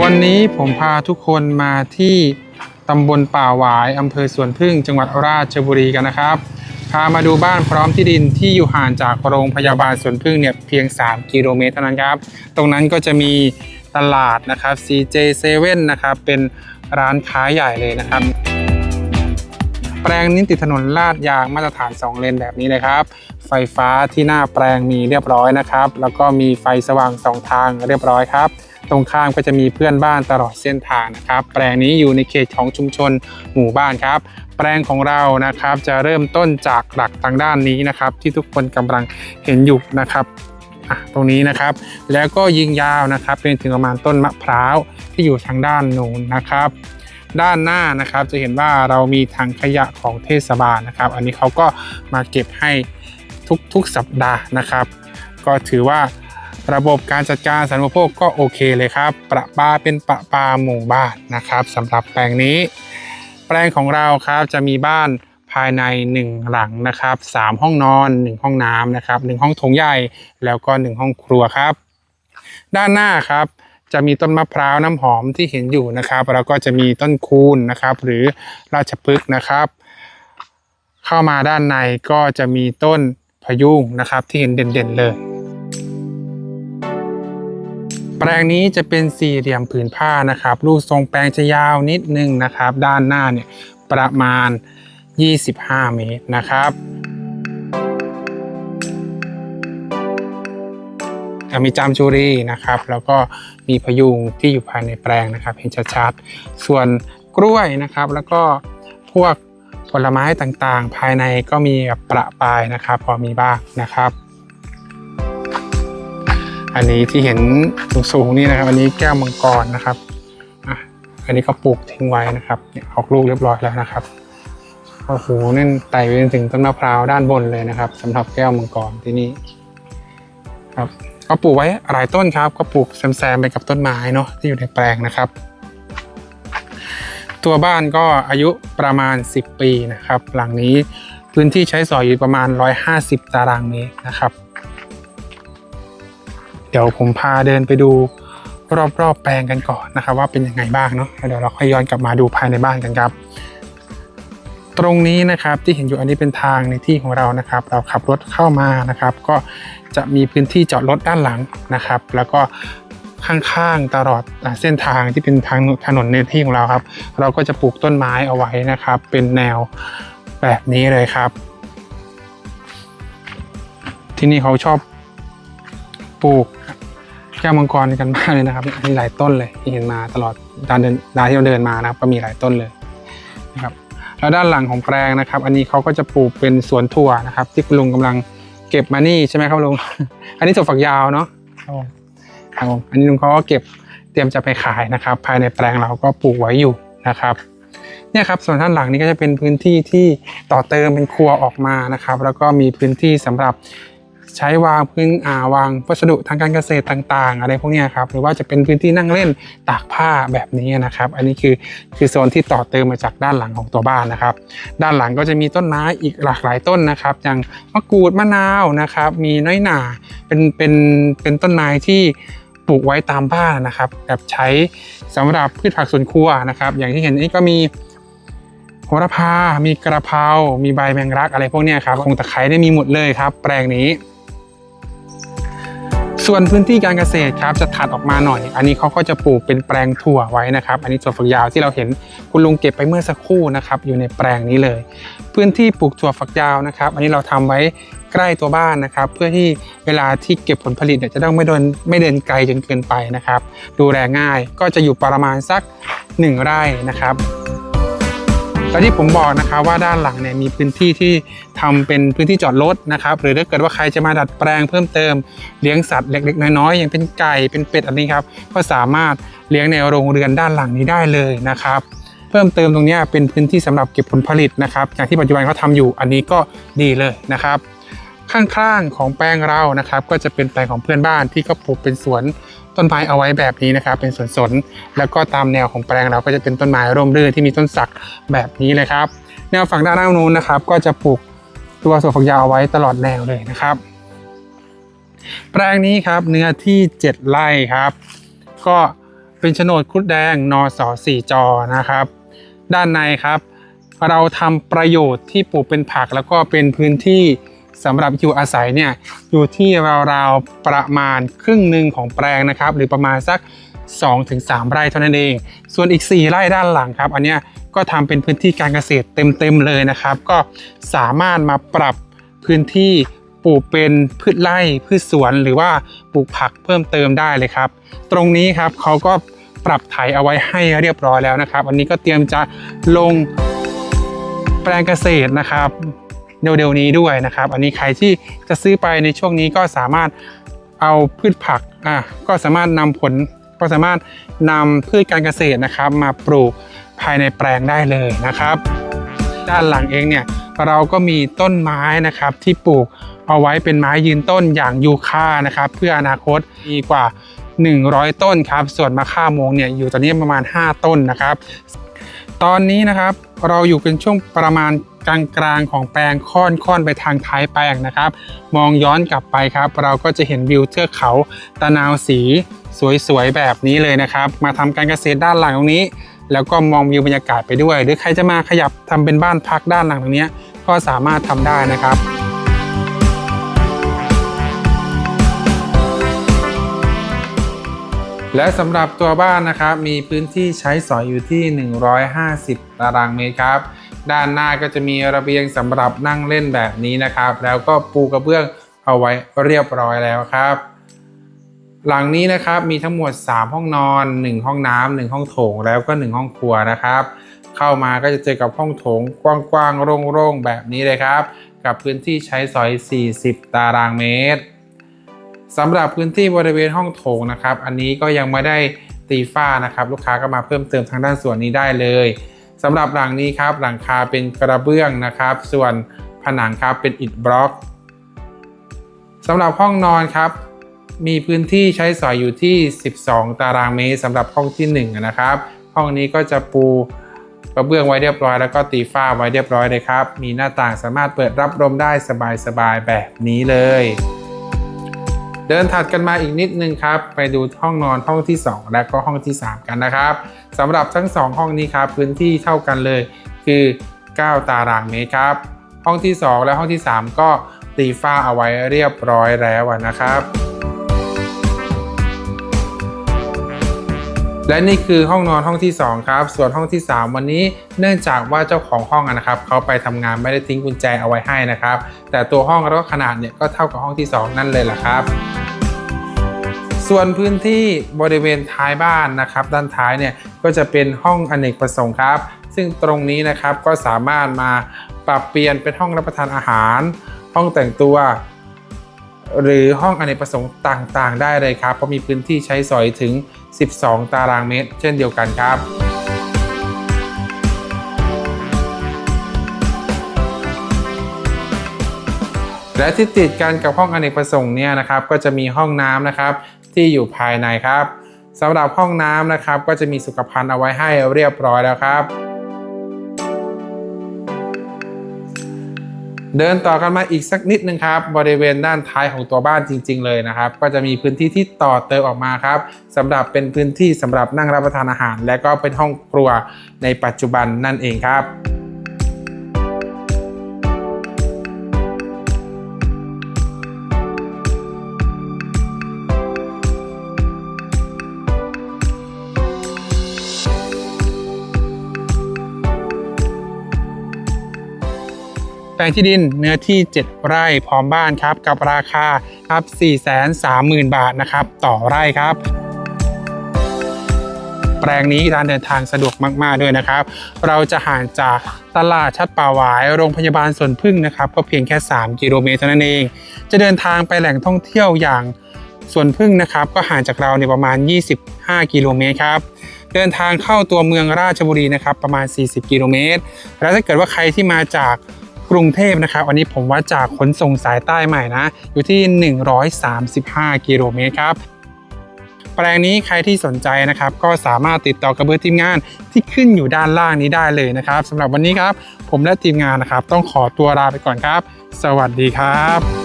วันนี้ผมพาทุกคนมาที่ตำบลป่าหวายอำเภอสวนพึ่ง จังหวัดราชบุรีกันนะครับ พามาดูบ้านพร้อมที่ดินที่อยู่ห่างจากโรงพยาบาลสวนพึ่งเนี่ยเพียง 3 กิโลเมตรเท่านั้นครับ ตรงนั้นก็จะมีตลาดนะครับ CJ7 นะครับ เป็นร้านค้าใหญ่เลยนะครับ แปลงนี้ติดถนนลาดยางมาตรฐาน 2 เลนแบบนี้เลยครับ ไฟฟ้าที่หน้าแปลงมีเรียบร้อยนะครับ แล้วก็มีไฟสว่างสองทางเรียบร้อยครับ ตรงข้ามก็จะมีเพื่อนบ้านตลอดเส้นทางนะครับ แปลงนี้อยู่ในเขตของชุมชนหมู่บ้านครับ แปลงของเรานะครับจะเริ่มต้นจากหลักทางด้านนี้นะครับ ที่ทุกคนกำลังเห็นอยู่นะครับตรงนี้นะครับ แล้วก็ยิงยาวนะครับเป็นถึงประมาณต้นมะพร้าวที่อยู่ทางด้านนู้นนะครับ ด้านหน้านะครับจะเห็นว่าเรามีถังขยะของเทศบาลนะครับ อันนี้เขาก็มาเก็บให้ทุกๆสัปดาห์นะครับ ก็ถือว่า ระบบการจัดการสาธารณูปโภคก็โอเคเลยครับ ประปาเป็นประปาหมู่บ้านนะครับสำหรับแปลงนี้ แปลงของเราครับจะมีบ้านภายใน 1 หลังนะครับ 3 ห้องนอน 1 ห้องน้ำนะครับ 1 ห้องโถงใหญ่แล้วก็ 1 ห้องครัวครับ ด้านหน้าครับจะมีต้นมะพร้าวน้ำหอมที่เห็นอยู่นะครับแล้วก็จะมีต้นคูนนะครับ หรือราชพฤกษ์นะครับ เข้ามาด้านในก็จะมีต้นพยุงนะครับที่เห็นเด่นๆเลย แปลงนี้จะเป็นสี่เหลี่ยมผืนผ้านะครับลูกทรงแปลงจะยาวนิดนึงนะครับ ด้านหน้าเนี่ยประมาณ 25 เมตรนะครับอะมีจามจุรีนะครับ แล้วก็มีพยุงที่อยู่ภายในแปลงนะครับ เห็นชัดๆ ส่วนกล้วยนะครับ แล้วก็พวกผลไม้ต่างๆ ภายในก็มีแบบประปายนะครับ พอมีบ้างนะครับ อันนี้ที่เห็นสูงๆนี่นะครับ อันนี้แก้วมังกรนะครับอะอันนี้ก็ปลูกทิ้งไว้นะครับออกลูกเรียบร้อยแล้วนะครับโอ้โหนั่นไต่ไปจนถึงต้นมะพร้าวด้านบนเลยนะครับสำหรับแก้วมังกรที่นี่ครับก็ปลูกไว้หลายต้นครับ ก็ปลูกแซมๆไปกับต้นไม้เนาะที่อยู่ในแปลงนะครับ ตัวบ้านก็อายุประมาณ 10 ปีนะครับ หลังนี้พื้นที่ใช้สอยอยู่ประมาณ 150 ตารางเมตรนะครับ เดี๋ยวผมพาเดินไปดูรอบๆแปลงกันก่อนนะครับว่าเป็นยังไงบ้างเนาะเดี๋ยวเราค่อยย้อนกลับมาดูภายในบ้านกันครับ ตรงนี้นะครับที่เห็นอยู่อันนี้เป็นทางในที่ของเรานะครับ เราขับรถเข้ามานะครับ ก็จะมีพื้นที่จอดรถด้านหลังนะครับ แล้วก็ข้างๆตลอดเส้นทางที่เป็นทางถนนในที่ของเราครับ เราก็จะปลูกต้นไม้เอาไว้นะครับ เป็นแนวแบบนี้เลยครับ ที่นี่เขาชอบปลูก แก้วมังกรกันมากเลยนะครับมีหลายต้นเลยที่เห็นมาตลอดด้านเดินด้านที่เราเดินมานะครับ ก็มีหลายต้นเลยนะครับแล้วด้านหลังของแปลงนะครับ อันนี้เขาก็จะปลูกเป็นสวนถั่วนะครับ ที่คุณลุงกำลังเก็บมานี่ใช่ไหมครับลุงอันนี้ถั่วฝักยาวเนาะครับผมครับผมอันนี้ลุงเขาก็เก็บเตรียมจะไปขายนะครับ ภายในแปลงเราก็ปลูกไว้อยู่นะครับเนี่ยครับส่วนด้านหลังนี้ก็จะเป็นพื้นที่ที่ต่อเติมเป็นครัวออกมานะครับ แล้วก็มีพื้นที่สำหรับ ใช้วางพื้นอ่าวางวัสดุทางการเกษตรต่างๆ อะไรพวกนี้ครับหรือว่าจะเป็นพื้นที่นั่งเล่นตากผ้าแบบนี้นะครับ อันนี้คือคือโซนที่ต่อเติมมาจากด้านหลังของตัวบ้านนะครับ ด้านหลังก็จะมีต้นไม้อีกหลากหลายต้นนะครับอย่างมะกรูดมะนาวนะครับ มีน้อยหน่าเป็นเป็นเป็นต้นไม้ที่ปลูกไว้ตามบ้านนะครับแบบใช้สำหรับพืชผักสวนครัวนะครับ อย่างที่เห็นนี่ก็มีโหระพา มีกระเพรา มีใบแมงลักอะไรพวกนี้ครับคงตะไคร้ได้มีหมดเลยครับ แปลงนี้ ส่วนพื้นที่การเกษตรครับจะถัดออกมาหน่อย อันนี้เขาก็จะปลูกเป็นแปลงถั่วไว้นะครับ อันนี้ถั่วฝักยาวที่เราเห็นคุณลุงเก็บไปเมื่อสักครู่นะครับ อยู่ในแปลงนี้เลย พื้นที่ปลูกถั่วฝักยาวนะครับ อันนี้เราทำไว้ใกล้ตัวบ้านนะครับ เพื่อที่เวลาที่เก็บผลผลิตเนี่ยจะต้องไม่เดินไม่เดินไกลจนเกินไปนะครับ ดูแลง่ายก็จะอยู่ประมาณสัก 1 ไร่นะครับ แล้วที่ผมบอกนะครับว่าด้านหลังเนี่ยมีพื้นที่ที่ทำเป็นพื้นที่จอดรถนะครับ หรือถ้าเกิดว่าใครจะมาดัดแปลงเพิ่มเติมเลี้ยงสัตว์เล็ก ๆ น้อยๆอย่างเป็นไก่เป็นเป็ดอันนี้ครับ ก็สามารถเลี้ยงในโรงเรือนด้านหลังนี้ได้เลยนะครับเพิ่มเติมตรงนี้เป็นพื้นที่สำหรับเก็บผลผลิตนะครับ อย่างที่ปัจจุบันเขาทำอยู่อันนี้ก็ดีเลยนะครับ ข้างๆของแปลงเรานะครับ ก็จะเป็นแปลงของเพื่อนบ้านที่ก็ปลูกเป็นสวนต้นไม้เอาไว้แบบนี้นะครับ เป็นสวนสน แล้วก็ตามแนวของแปลงเราก็จะเป็นต้นไม้ร่มรื่นที่มีต้นสักแบบนี้เลยครับ แนวฝั่งด้านล่านู้นนะครับ ก็จะปลูกตัวสวนฝักยาวเอาไว้ตลอดแนวเลยนะครับ แปลงนี้ครับเนื้อที่ 7 ไร่ครับ ก็เป็นโฉนดคุดแดงนอสอสี่จอนะครับ ด้านในครับ เราทำประโยชน์ที่ปลูกเป็นผักแล้วก็เป็นพื้นที่ สำหรับอยู่อาศัยเนี่ยอยู่ที่ราวๆประมาณครึ่งหนึ่งของแปลงนะครับ หรือประมาณสัก 2-3 ไร่เท่านั้นเอง ส่วนอีก 4 ไร่ด้านหลังครับ อันเนี้ยก็ทำเป็นพื้นที่การเกษตรเต็มๆเลยนะครับ ก็สามารถมาปรับพื้นที่ปลูกเป็นพืชไร่พืชสวนหรือว่าปลูกผักเพิ่มเติมได้เลยครับ ตรงนี้ครับเขาก็ปรับไถเอาไว้ให้เรียบร้อยแล้วนะครับ อันนี้ก็เตรียมจะลงแปลงเกษตรนะครับ เร็วๆนี้ด้วยนะครับ อันนี้ใครที่จะซื้อไปในช่วงนี้ก็สามารถเอาพืชผักอะก็สามารถนำผลก็สามารถนำพืชการเกษตรนะครับ มาปลูกภายในแปลงได้เลยนะครับ ด้านหลังเองเนี่ยเราก็มีต้นไม้นะครับที่ปลูกเอาไว้เป็นไม้ยืนต้นอย่างยูคานะครับ เพื่ออนาคตมีกว่า 100 ต้นครับ ส่วนมะค่ามงเนี่ยอยู่ตอนนี้ประมาณ 5 ต้นนะครับ ตอนนี้นะครับเราอยู่เป็นช่วงประมาณ กลางๆของแปลงค่อนค่อนไปทางท้ายแปลงนะครับ มองย้อนกลับไปครับ เราก็จะเห็นวิวเทือกเขาตะนาวสีสวยๆแบบนี้เลยนะครับ มาทำการเกษตรด้านหลังตรงนี้ แล้วก็มองวิวบรรยากาศไปด้วย หรือใครจะมาขยับทำเป็นบ้านพักด้านหลังตรงเนี้ยก็สามารถทำได้นะครับและสำหรับตัวบ้านนะครับมีพื้นที่ใช้สอยอยู่ที่ 150 ตารางเมตรครับ ด้านหน้าก็จะมีระเบียงสำหรับนั่งเล่นแบบนี้นะครับ แล้วก็ปูกระเบื้องเอาไว้เรียบร้อยแล้วครับ หลังนี้นะครับมีทั้งหมด 3 ห้องนอน 1 ห้องน้ำ1ห้องโถงแล้วก็ 1 ห้องครัวนะครับ เข้ามาก็จะเจอกับห้องโถงกว้างๆโล่งๆแบบนี้เลยครับ กับพื้นที่ใช้สอย 40 ตารางเมตรสำหรับพื้นที่บริเวณห้องโถงนะครับ อันนี้ก็ยังไม่ได้ตีฝ้านะครับ ลูกค้าก็มาเพิ่มเติมทางด้านส่วนนี้ได้เลย สำหรับหลังนี้ครับหลังคาเป็นกระเบื้องนะครับ ส่วนผนังครับเป็นอิฐบล็อกสำหรับห้องนอนครับ มีพื้นที่ใช้สอยอยู่ที่ 12 ตารางเมตรสำหรับห้องที่ 1 นะครับ ห้องนี้ก็จะปูกระเบื้องไว้เรียบร้อยแล้วก็ตีฝ้าไว้เรียบร้อยเลยครับ มีหน้าต่างสามารถเปิดรับลมได้สบายๆแบบนี้เลย เดินถัดกันมาอีกนิดนึงครับ ไปดูห้องนอนห้องที่ 2 และก็ห้องที่ 3 กันนะครับสำหรับทั้ง 2 ห้องนี้ครับพื้นที่เท่ากันเลยคือ 9 ตารางเมตรครับ ห้องที่ 2 และห้องที่ 3 ก็ตีฝ้าเอาไว้เรียบร้อยแล้วนะครับ และนี่คือห้องนอนห้องที่ 2 ครับ ส่วนห้องที่ 3 วันนี้เนื่องจากว่าเจ้าของห้องนะครับเขาไปทำงานไม่ได้ทิ้งกุญแจเอาไว้ให้นะครับ แต่ตัวห้องแล้วก็ขนาดเนี่ยก็เท่ากับห้องที่ 2 นั่นเลยแหละครับ ส่วนพื้นที่บริเวณท้ายบ้านนะครับ ด้านท้ายเนี่ยก็จะเป็นห้องอเนกประสงค์ครับ ซึ่งตรงนี้นะครับก็สามารถมาปรับเปลี่ยนเป็นห้องรับประทานอาหาร ห้องแต่งตัว หรือห้องอเนกประสงค์ต่างๆ ได้เลยครับ เพราะมีพื้นที่ใช้สอยถึง 12 ตารางเมตร เช่นเดียวกันครับ และที่ติดกันกับห้องอเนกประสงค์เนี่ยนะครับก็จะมีห้องน้ำนะครับที่อยู่ภายในครับสำหรับห้องน้ำนะครับ ก็จะมีสุขภัณฑ์เอาไว้ให้เรียบร้อยแล้วครับ เดินต่อกันมาอีกสักนิดนึงครับ บริเวณด้านท้ายของตัวบ้านจริง ๆ เลยนะครับ ก็จะมีพื้นที่ที่ต่อเติมออกมาครับสำหรับเป็นพื้นที่สำหรับนั่งรับประทานอาหาร และก็เป็นห้องครัวในปัจจุบันนั่นเองครับ ลงที่ดินเนื้อที่ 7 ไร่พร้อมบ้านครับ กับราคาครับ430,000 บาทนะครับ ต่อไร่ครับ แปลงนี้การเดินทางสะดวกมากๆด้วยนะครับ เราจะห่างจากตลาดชัดป่าหวายโรงพยาบาลสวนพึ่งนะครับ ก็เพียงแค่ 3 กิโลเมตรเท่านั้นเอง จะเดินทางไปแหล่งท่องเที่ยวอย่างสวนพึ่งนะครับ ก็ห่างจากเราในประมาณ 25 กิโลเมตรครับเดินทางเข้าตัวเมืองราชบุรีนะครับประมาณ 40 กิโลเมตร แล้วถ้าเกิดว่าใครที่มาจาก กรุงเทพนะครับอันนี้ผมว่าจากขนส่งสายใต้ใหม่นะ อยู่ที่ 135 กิโลเมตรครับแปลงนี้ใครที่สนใจนะครับ ก็สามารถติดต่อกับเบอร์ทีมงานที่ขึ้นอยู่ด้านล่างนี้ได้เลยนะครับสำหรับวันนี้ครับ ผมและทีมงานนะครับ ต้องขอตัวลาไปก่อนครับ สวัสดีครับ